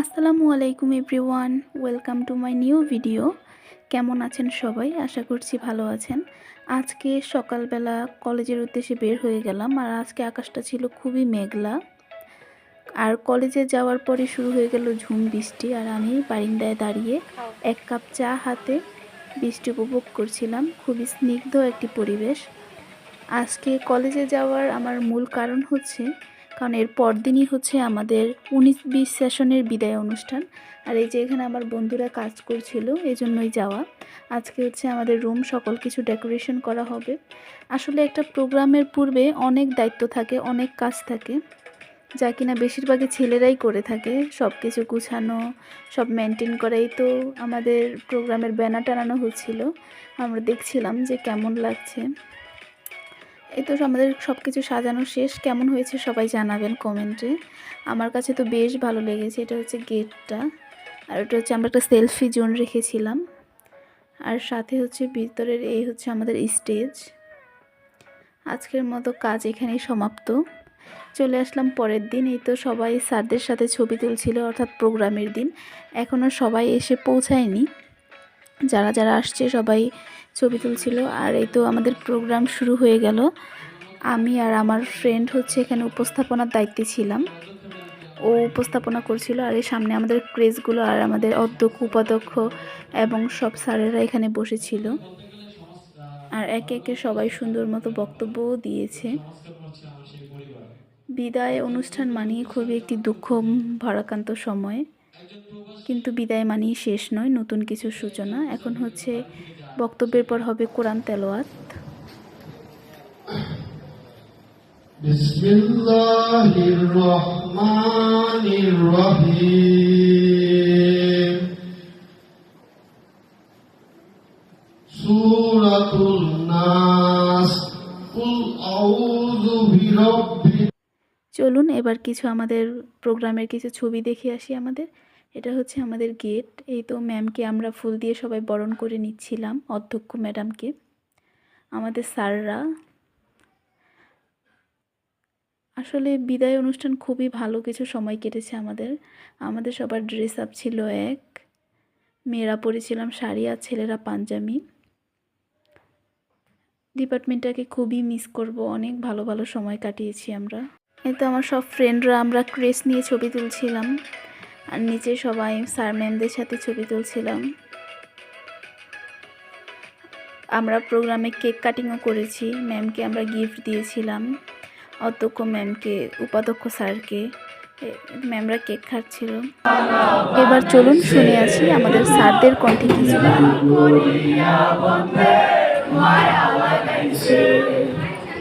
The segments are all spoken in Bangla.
আসসালামু আলাইকুম everyone, welcome to my new video. কেমন আছেন সবাই? আশা করছি ভালো আছেন। আজকে সকালবেলা কলেজের উদ্দেশ্যে বের হয়ে গেলাম আর আজকে আকাশটা ছিল খুবই মেঘলা। আর কলেজে যাওয়ার পরে শুরু হয়ে গেল ঝুম বৃষ্টি আর আমি বারিন্দায় দাঁড়িয়ে এক কাপ চা হাতে বৃষ্টি উপভোগ করছিলাম। খুবই স্নিগ্ধ একটি পরিবেশ। আজকে কলেজে যাওয়ার আমার মূল কারণ হচ্ছে কারণ এর পরদিনই হচ্ছে আমাদের উনিশ বিশ সেশনের বিদায় অনুষ্ঠান। আর এই যে এখানে আমার বন্ধুরা কাজ করছিল এই জন্যই যাওয়া। আজকে হচ্ছে আমাদের রুম সকল কিছু ডেকোরেশন করা হবে। আসলে একটা প্রোগ্রামের পূর্বে অনেক দায়িত্ব থাকে, অনেক কাজ থাকে, যা কিনা বেশিরভাগই ছেলেরাই করে থাকে। সব কিছু গুছানো, সব মেনটেন করাই তো আমাদের প্রোগ্রামের ব্যানার টানানো হচ্ছিল। আমরা দেখছিলাম যে কেমন লাগছে। এই তো আমাদের সব কিছু সাজানো শেষ। কেমন হয়েছে সবাই জানাবেন কমেন্টে। আমার কাছে তো বেশ ভালো লেগেছে। এটা হচ্ছে গেটটা। আর এটা হচ্ছে আমরা একটা সেলফি জোন রেখেছিলাম। আর সাথে হচ্ছে ভিতরের এই হচ্ছে আমাদের স্টেজ। আজকের মতো কাজ এখানেই সমাপ্ত। চলে আসলাম পরের দিন। এই তো সবাই স্যারদের সাথে ছবি তুলছিল অর্থাৎ প্রোগ্রামের দিন। এখনও সবাই এসে পৌঁছায়নি। যারা যারা আসছে সবাই ছবি তুলছিল। আর এই তো আমাদের প্রোগ্রাম শুরু হয়ে গেল। আমি আর আমার ফ্রেন্ড হচ্ছে এখানে উপস্থাপনার দায়িত্বে ছিলাম। ও উপস্থাপনা করছিল আর এই সামনে আমাদের ক্রেজগুলো আর আমাদের অধ্যক্ষ, উপাধ্যক্ষ এবং সব স্যারেরা এখানে বসেছিল। আর একে একে সবাই সুন্দর মতো বক্তব্যও দিয়েছে। বিদায় অনুষ্ঠান মানিয়ে খুবই একটি দুঃখ, ভারাক্রান্ত সময়। কিন্তু বিদায় মানেই শেষ নয় নতুন কিছু সূচনা এখন হচ্ছে বক্তব্যের পর হবে কোরআন তেলোয়াত بسم الله الرحمن الرحيم চলুন, এবার কিছু আমাদের প্রোগ্রামের কিছু ছবি দেখে আসি আমাদের। এটা হচ্ছে আমাদের গেট। এই তো ম্যামকে আমরা ফুল দিয়ে সবাই বরণ করে নিচ্ছিলাম, অধ্যক্ষ ম্যাডামকে। আমাদের স্যাররা। আসলে বিদায় অনুষ্ঠান খুবই ভালো, কিছু সময় কেটেছে আমাদের। আমাদের সবার ড্রেস আপ ছিল এক। মেয়েরা পরেছিলাম শাড়ি আর ছেলেরা পাঞ্জাবি। ডিপার্টমেন্টটাকে খুবই মিস করব, অনেক ভালো ভালো সময় কাটিয়েছি আমরা। এই তো আমার সব ফ্রেন্ডরা আমরা ক্রেস নিয়ে ছবি তুলছিলাম। আর নিচে সবাই স্যার ম্যামদের সাথে ছবি তুলছিলাম। আমরা প্রোগ্রামে কেক কাটিংও করেছি ম্যামকে আমরা গিফট দিয়েছিলাম। অধ্যক্ষ ম্যামকে উপাধ্যক্ষ স্যারকে ম্যামরা কেক খাচ্ছিল। এবার চলুন শুনে আসি আমাদের স্যারদের কণ্ঠে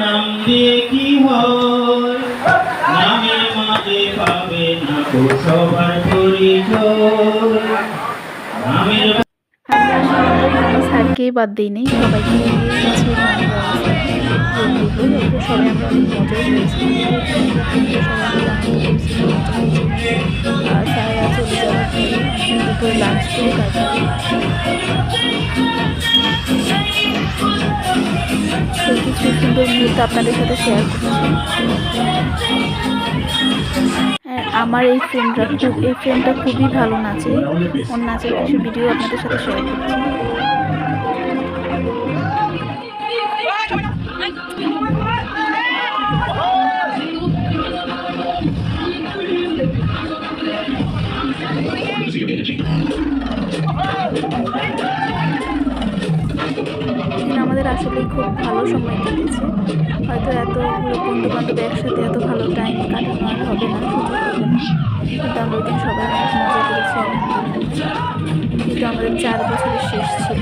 নাম দিয়ে কি হয়? নামে মাঝে পাবে না তো সবার পরিচয়। স্যারকেই বাদ দিই নেই সবাইকে সবাই আমরা অনেক মজাও পেয়েছি আর স্যাররা চলে যাওয়ার লাঞ্চ করে সেই কিছু সুন্দর মুহূর্ত আপনাদের সাথে শেয়ার করছি আমার এই ফ্রেন্ডরা খুব এই ফ্রেন্ডটা খুবই ভালো নাচে। ওর নাচের কিছু ভিডিও আপনাদের সাথে শেয়ার করছি। দিন আমাদের আসলে খুব ভালো সময় কেটেছে। হয়তো এতগুলো বন্ধু বান্ধব একসাথে এত ভালো টাইম কাটানো আর হবে না হবে না। কিন্তু আমরা ওই দিন সবাই অনেক মজা করেছি, অনেক কিন্তু আমাদের চার বছরের শেষ ছিল।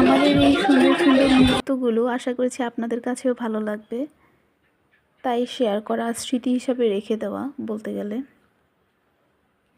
আমাদের এই সুন্দর সুন্দর মুহূর্তগুলো আশা করেছি আপনাদের কাছেও ভালো লাগবে। তাই শেয়ার করা স্মৃতি হিসাবে রেখে দেওয়া বলতে গেলে।